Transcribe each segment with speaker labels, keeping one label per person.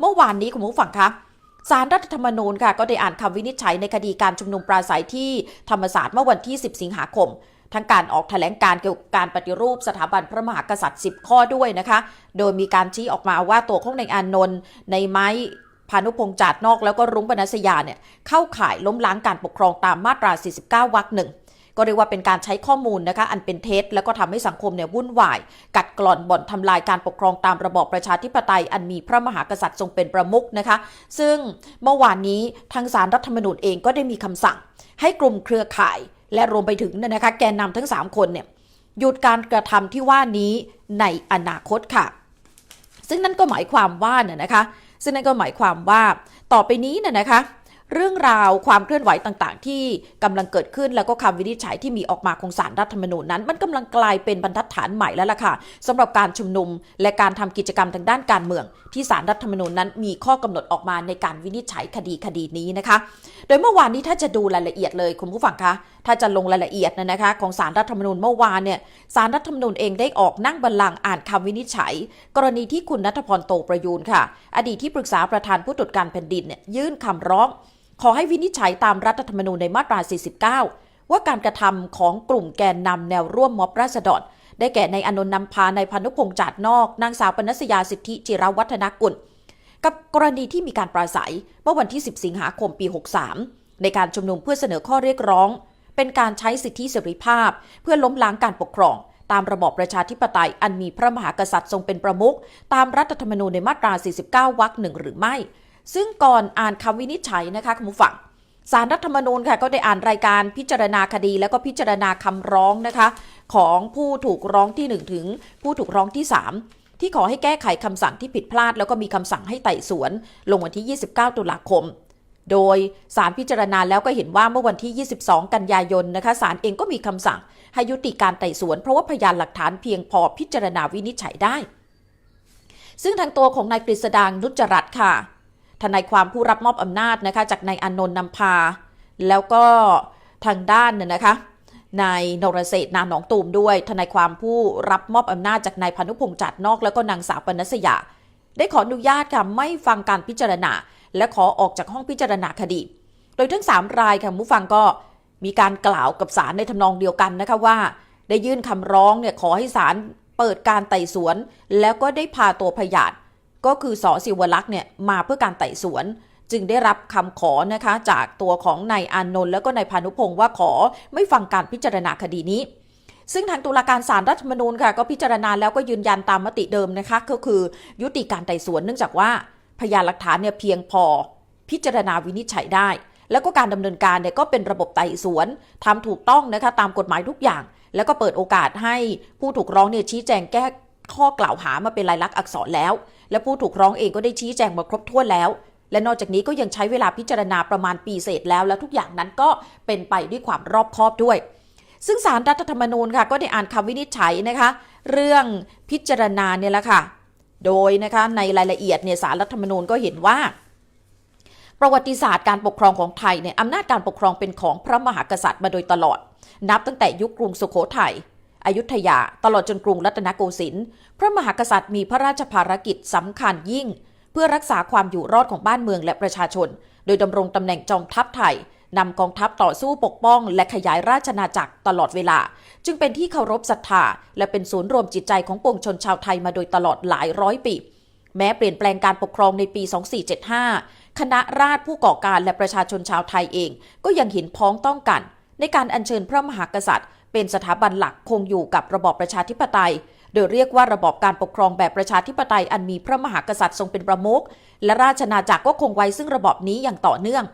Speaker 1: เมื่อวานนี้คุณผู้ฟังคะสารรัฐธรรมนูญค่ะก็ได้อ่านคำวินิจฉัยในคดีการชุมนุมปราศัยที่ธรรมศาสตร์เมื่อวันที่ 10 สิงหาคม ทั้งการออกแถลงการเกี่ยวกับการปฏิรูปสถาบันพระมหากษัตริย์ 10 ข้อด้วยนะคะ โดยมีการชี้ออกมาว่าตัวของนายอานนท์ในไม้พานุพงษ์จาดนอกแล้วก็รุ้งบรรณสยาเนี่ยเข้าข่ายล้มล้างการปกครองตามมาตรา 49 วรรคหนึ่ง ก็เรียกว่าเป็นการใช้ข้อมูลนะคะอันเป็นเท็จแล้วก็ทำให้สังคมเนี่ยวุ่นวาย กัดกร่อนบ่อนทำลายการปกครองตามระบอบประชาธิปไตย อันมีพระมหากษัตริย์ทรงเป็นประมุขนะคะ ซึ่งเมื่อวานนี้ทางสารรัฐธรรมนูญเองก็ได้มีคำสั่ง ให้กลุ่มเครือข่าย และรวมไปถึงเนี่ยนะคะแกนนำทั้ง 3 คนเนี่ยหยุดการกระทำที่ว่านี้ในอนาคตค่ะ ซึ่งนั่นก็หมายความว่าเนี่ยนะคะ ซึ่งนั่นก็หมายความว่าต่อไปนี้เนี่ยนะคะ เรื่องราวความเคลื่อนไหวต่างๆ ที่กำลังเกิดขึ้นแล้วก็คำวินิจฉัยที่มีออกมาของสารรัฐธรรมนูญนั้น มันกำลังกลายเป็นบรรทัดฐานใหม่แล้วล่ะค่ะสำหรับการชุมนุม และการทำกิจกรรมทางด้านการเมือง ที่สารรัฐธรรมนูญนั้นมีข้อกำหนดออกมาในการวินิจฉัยคดีคดีนี้นะคะ โดยเมื่อวานนี้ถ้าจะดูรายละเอียดเลยคุณผู้ฟังคะถ้าจะลงรายละเอียดนะนะคะของสารรัฐธรรมนูญเมื่อวานเนี่ยสารรัฐธรรมนูญเองได้ออกนั่งบัลลังก์อ่านคำวินิจฉัย กรณีที่คุณนัทพรโตประยูนค่ะ อดีตที่ปรึกษาประธานผู้ตรวจการแผ่นดินเนี่ยยื่นคำร้อง ขอให้วินิจฉัยตามรัฐธรรมนูญในมาตรา 49 ว่าการกระทำของกลุ่มแกนนำแนวร่วมม็อบราษฎรได้แก่ในอนนท์นำพา ในพานุพงษ์จาดนอก นางสาวปนัสยาสิทธิจิรวัฒนกุล กับกรณีที่มีการปราศัยเมื่อวันที่ 10 สิงหาคมปี 63 ในการชุมนุมเพื่อเสนอข้อเรียกร้อง เป็นการใช้สิทธิเสรีภาพ เพื่อล้มล้างการปกครอง ตามระบอบประชาธิปไตยอันมีพระมหากษัตริย์ทรงเป็นประมุขตามรัฐธรรมนูญในมาตรา 49 วรรคหนึ่งหรือไม่ ซึ่งก่อนอ่านคำวินิจฉัยนะคะคุณผู้ฟังสารรัฐธรรมนูญค่ะก็ได้อ่านรายการพิจารณาคดี แล้วก็พิจารณาคำร้องนะคะ ของผู้ถูกร้องที่ 1 ถึง ผู้ถูกร้องที่ 3 ที่ขอให้แก้ไขคำสั่งที่ผิดพลาด แล้วก็มีคำสั่งให้ไต่สวน ลงวันที่ 29 ตุลาคม โดยสารพิจารณาแล้วก็เห็นว่าเมื่อวันที่ 22 กันยายนนะคะศาลเองก็มีคำสั่งให้ยุติการไต่สวน เพราะว่าพยานหลักฐานเพียงพอพิจารณาวินิจฉัยได้ ซึ่งทางตัวของนายกฤษดางนุจรัตน์ค่ะ ทนายความผู้รับมอบอำนาจนะคะจากนายอนนท์นำพา แล้วก็ทางด้านเนี่ยนะคะนายนรเศรษฐ์นามหนองตูมด้วย ทนายความผู้รับมอบอำนาจจากนายพานุพงษ์จัดนอก แล้วก็นางสาวปนัสยา ได้ขออนุญาตค่ะไม่ฟังการพิจารณา และขอออกจากห้องพิจารณาคดี โดยทั้ง 3 รายค่ะผู้ฟังก็มีการกล่าวกับศาลในทำนองเดียวกันนะคะว่า ได้ยื่นคำร้องเนี่ยขอให้ศาลเปิดการไต่สวน แล้วก็ได้พาตัวพยาน ก็คือสอศิวลักษ์เนี่ยมาเพื่อการไต่สวน จึงได้รับคำขอนะคะจากตัวของนายอานนท์แล้วก็นายพานุพงศ์ว่าขอไม่ฟังการพิจารณาคดีนี้ ซึ่งทางตุลาการศาลรัฐธรรมนูญค่ะก็พิจารณาแล้วก็ยืนยันตามมติเดิมนะคะก็คือยุติการไต่สวนเนื่องจากว่าพยานหลักฐานเนี่ยเพียงพอ พิจารณาวินิจฉัยได้ แล้วก็การดำเนินการเนี่ยก็เป็นระบบไต่สวนทำถูกต้องนะคะตามกฎหมายทุกอย่าง แล้วก็เปิดโอกาสให้ผู้ถูกร้องเนี่ยชี้แจงแก้ ข้อกล่าวหามาเป็นลายลักษณ์อักษรแล้ว และผู้ถูกร้องเองก็ได้ชี้แจงมาครบถ้วนแล้ว และนอกจากนี้ก็ยังใช้เวลาพิจารณาประมาณปีเศษแล้ว และทุกอย่างนั้นก็เป็นไปด้วยความรอบคอบด้วย ซึ่งสารรัฐธรรมนูญค่ะก็ได้อ่านคำวินิจฉัยนะคะ เรื่องพิจารณาเนี่ยแหละค่ะ โดยนะคะในรายละเอียดเนี่ยสารรัฐธรรมนูญก็เห็นว่าประวัติศาสตร์การปกครองของไทยเนี่ยอำนาจการปกครองเป็นของพระมหากษัตริย์มาโดยตลอด นับตั้งแต่ยุคกรุงสุโขทัย อยุธยา ตลอดจนกรุงรัตนโกสินทร์พระมหากษัตริย์มีพระราชภารกิจสำคัญยิ่ง เพื่อรักษาความอยู่รอดของบ้านเมืองและประชาชน โดยดำรงตำแหน่งจอมทัพไทยนำกองทัพต่อสู้ปกป้อง และขยายราชนาจักรตลอดเวลา จึงเป็นที่เคารพศรัทธา และเป็นศูนย์รวมจิตใจของปวงชนชาวไทยมาโดยตลอดหลายร้อยปี แม้เปลี่ยนแปลงการปกครองในปี 2475 คณะราษฎรผู้ก่อการและประชาชนชาวไทยเอง ก็ยังเห็นพ้องต้องกัน ในการอัญเชิญพระมหากษัตริย์ เป็นสถาบันหลักคงอยู่กับระบอบประชาธิปไตย โดยเรียกว่าระบอบการปกครองแบบประชาธิปไตยอันมีพระมหากษัตริย์ทรงเป็นประมุขและราชนาจักรก็คงไว้ซึ่งระบอบนี้อย่างต่อเนื่อง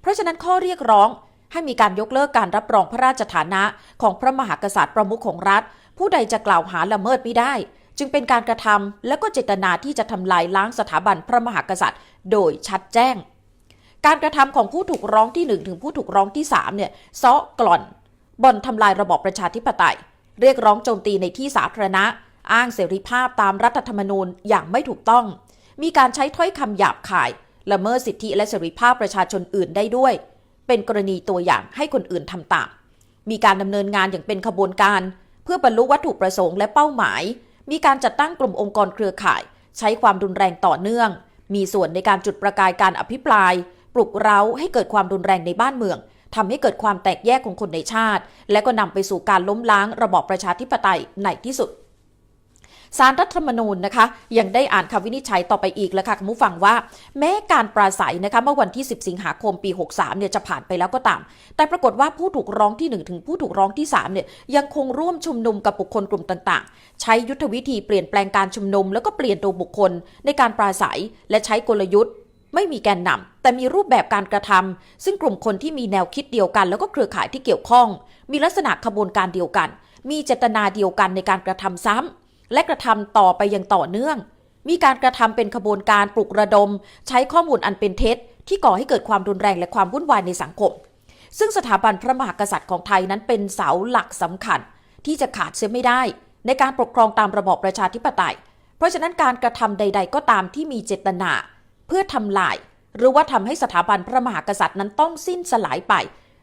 Speaker 1: เพราะฉะนั้นข้อเรียกร้องให้มีการยกเลิกการรับรองพระราชฐานะของพระมหากษัตริย์ประมุขของรัฐ ผู้ใดจะกล่าวหาละเมิดไม่ได้ จึงเป็นการกระทำและก็เจตนาที่จะทำลายล้างสถาบันพระมหากษัตริย์ โดยชัดแจ้ง การกระทำของผู้ถูกร้องที่ 1 ถึงผู้ถูกร้องที่3เนี่ยซาะกล่อน บ่อนทำลายระบอบประชาธิปไตย เรียกร้องโจมตีในที่สาธารณะ อ้างเสรีภาพตามรัฐธรรมนูญอย่างไม่ถูกต้อง มีการใช้ถ้อยคำหยาบคาย ละเมิดสิทธิและเสรีภาพประชาชนอื่นได้ด้วย เป็นกรณีตัวอย่างให้คนอื่นทำตาม มีการดำเนินงานอย่างเป็นขบวนการ เพื่อบรรลุวัตถุประสงค์และเป้าหมาย มีการจัดตั้งกลุ่มองค์กรเครือข่าย ใช้ความรุนแรงต่อเนื่อง มีส่วนในการจุดประกายการอภิปราย ปลุกเร้าให้เกิดความรุนแรงในบ้านเมือง ทำให้เกิดความแตกแยกของคนในชาติ และก็นำไปสู่การล้มล้างระบอบประชาธิปไตยในที่สุดสารรัฐธรรมนูญนะคะยังได้อ่านคำวินิจฉัยต่อไปอีกแล้วค่ะคุณผู้ฟังว่า แม้การปราศัยนะคะเมื่อวันที่ 10 สิงหาคมปี 63เนี่ยจะผ่านไปแล้วก็ตาม แต่ปรากฏว่าผู้ถูกร้องที่ 1 ถึงผู้ถูกร้องที่3เนี่ยยังคงร่วมชุมนุมกับบุคคลกลุ่มต่างๆ ใช้ยุทธวิธีเปลี่ยนแปลงการชุมนุม แล้วก็เปลี่ยนตัวบุคคลในการปราศัย และใช้กลยุทธ์ ไม่มีแกนนำแต่มีรูปแบบการกระทำซึ่งกลุ่มคนที่มีแนวคิดเดียวกัน แล้วก็เครือข่ายที่เกี่ยวข้อง มีลักษณะขบวนการเดียวกัน มีเจตนาเดียวกันในการกระทำซ้ำและกระทำต่อไปอย่างต่อเนื่อง มีการกระทำเป็นขบวนการปลุกระดม ใช้ข้อมูลอันเป็นเท็จ ที่ก่อให้เกิดความรุนแรงและความวุ่นวายในสังคม ซึ่งสถาบันพระมหากษัตริย์ของไทยนั้นเป็นเสาหลักสำคัญ ที่จะขาดเสียไม่ได้ ในการปกครองตามระบอบประชาธิปไตย เพราะฉะนั้นการกระทำใด ๆ ก็ตามที่มีเจตนา พื่อทำลาย หรือว่าทำให้สถาบันพระมหากษัตริย์นั้นต้องสิ้นสลายไป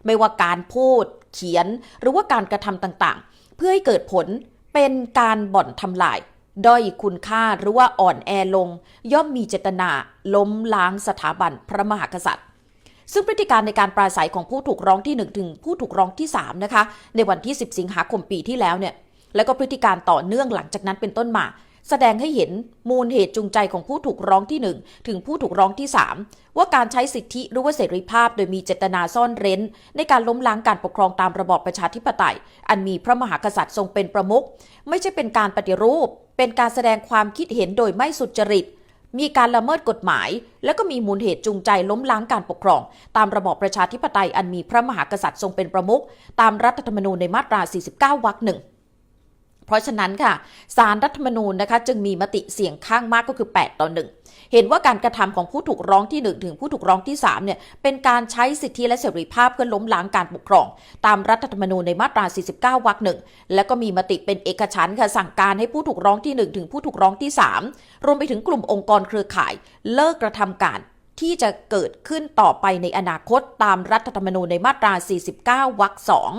Speaker 1: ไม่ว่าการพูด เขียน หรือว่าการกระทำต่างๆ เพื่อให้เกิดผลเป็นการบ่อนทำลาย ด้อยคุณค่าหรือว่าอ่อนแอลง ย่อมมีเจตนาล้มล้างสถาบันพระมหากษัตริย์ซึ่งพฤติการในการปราศัยของผู้ถูกร้องที่ 1 ถึงผู้ถูกร้องที่ 3 นะคะ ในวันที่ 10 สิงหาคมปีที่แล้วเนี่ย แล้วก็พฤติการต่อเนื่องหลังจากนั้นเป็นต้นมา แสดงให้เห็นมูลเหตุจูงใจของผู้ถูกร้องที่ 1 ถึงผู้ถูกร้องที่ 3 ว่าการใช้สิทธิหรือว่าเสรีภาพ โดยมีเจตนาซ่อนเร้น ในการล้มล้างการปกครองตามระบอบประชาธิปไตย อันมีพระมหากษัตริย์ทรงเป็นประมุขไม่ใช่เป็นการปฏิรูป เป็นการแสดงความคิดเห็นโดยไม่สุจริต มีการละเมิดกฎหมาย และก็มีมูลเหตุจูงใจล้มล้างการปกครอง ตามระบอบประชาธิปไตยอันมีพระมหากษัตริย์ทรงเป็นประมุขตามรัฐธรรมนูญในมาตรา 49 วรรคหนึ่ง เพราะฉะนั้นค่ะสารรัฐธรรมนูญนะคะจึงมีมติเสียงข้างมากก็คือ 8 ต่อ 1 เห็นว่าการกระทำของผู้ถูกร้องที่ 1 ถึงผู้ถูกร้องที่3เนี่ยเป็นการใช้สิทธิและเสรีภาพเพื่อล้มล้างการปกครอง ตามรัฐธรรมนูญในมาตรา 49 วรรคหนึ่งและก็มีมติเป็นเอกฉันท์ค่ะสั่งการให้ผู้ถูกร้องที่ 1 ถึงผู้ถูกร้องที่ 3 รวมไปถึงกลุ่มองค์กรเครือข่าย เลิกกระทำการที่จะเกิดขึ้นต่อไปในอนาคตตามรัฐธรรมนูญในมาตรา 49 วรรคสอง